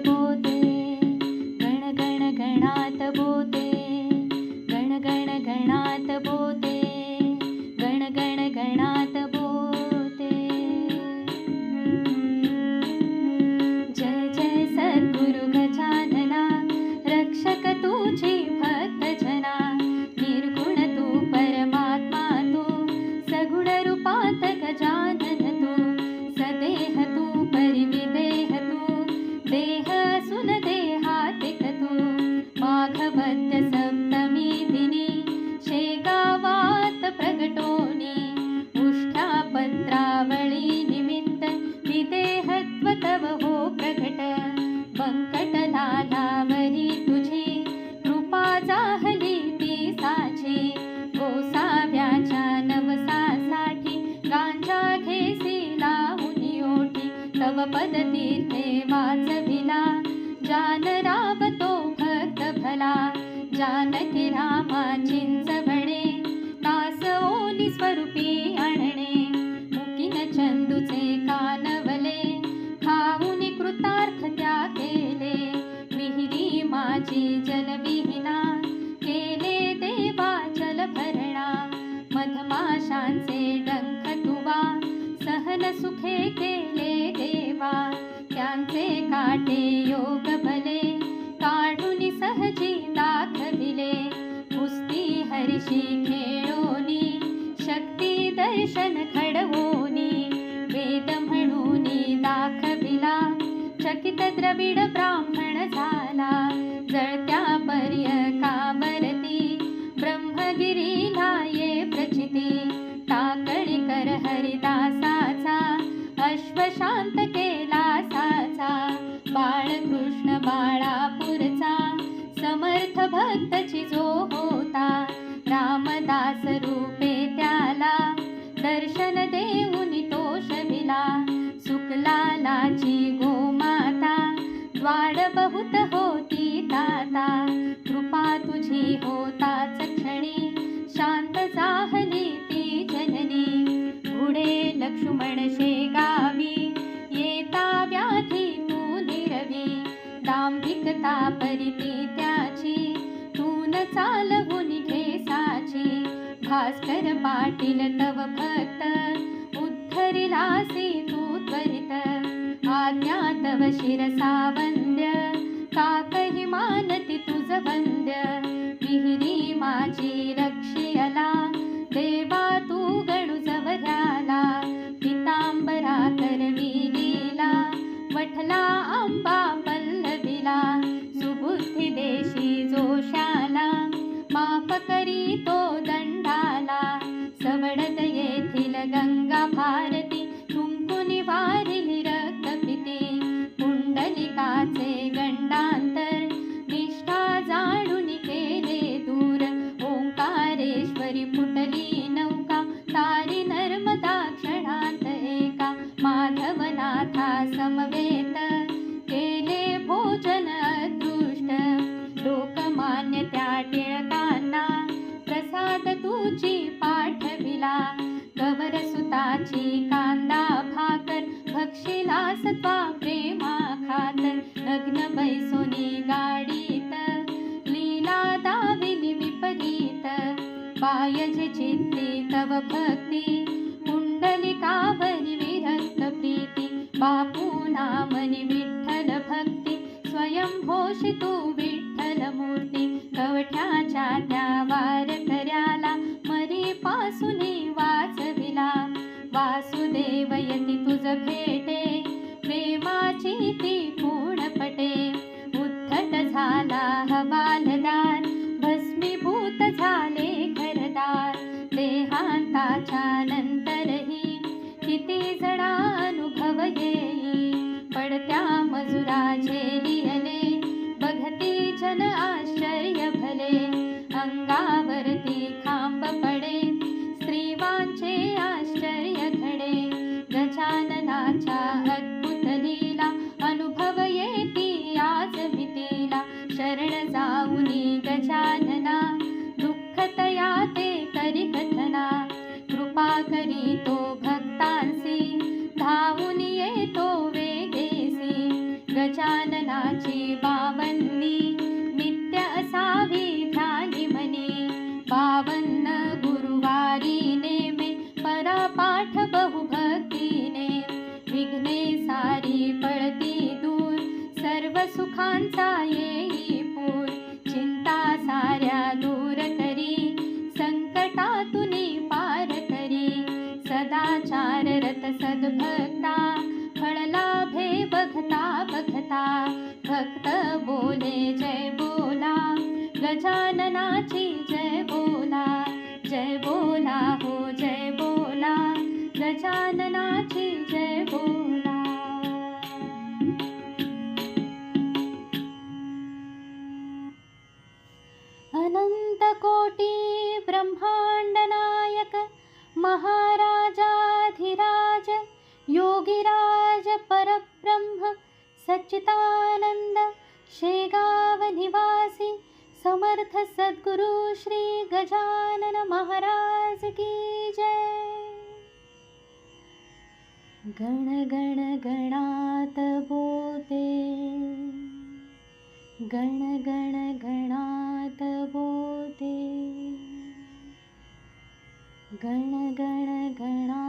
the. धामा चिंच भणे तास दासोनी स्वरूपी आणणे. मुकीन चंदूचे कानवले खाऊन कृतार्थ त्या केले. विहिरी माझी जलविहिना केले देवा जल भरणा. मधमाशांचे डंख तुवा सहन सुखे केले देवा. त्यांचे काटे योग भले द्रविड ब्राह्मण झाला. जळत्या पर्यकावरती ब्रह्मगिरीला ये प्रचिती. ताकळीकर हरिदासाचा अश्वशांत लक्ष्मण शेगावी येता व्याधी तू निरवी दांभिकता परिती त्याची तून चालवून घेसाची भास्कर पाटील तव भक्त उद्धरिलासी तू त्वरित आज्ञा तव शिरसा वंद्य काकही मानती तुझ वंद्य विहिरी माझी रक्षियला प्रेमा लग्न बैसोनी गाडीत. लीला दाविली विपरीत पायज चित्ते तव भक्ती. पुंडलिकावरी विरक्त प्रीती बापू नामनी विठ्ठल भक्ती. स्वयं घोषी तू विठ्ठल मूर्ती कवठ्याच्या त्या वार कर्याला बोले जय बोला. गजाननाची जय बोला. जय बोला हो जय बोला. गजाननाची जय बोला. अनंत कोटी ब्रह्मांड नायक महाराजाधिराज योगिराज परब्रह्म सच्चिदानन्द शेगाव निवासी समर्थ सद्गुरु श्री गजानन महाराज की जय। गण गण गणात बोते। गण गण गणात बोते। गण गण बोते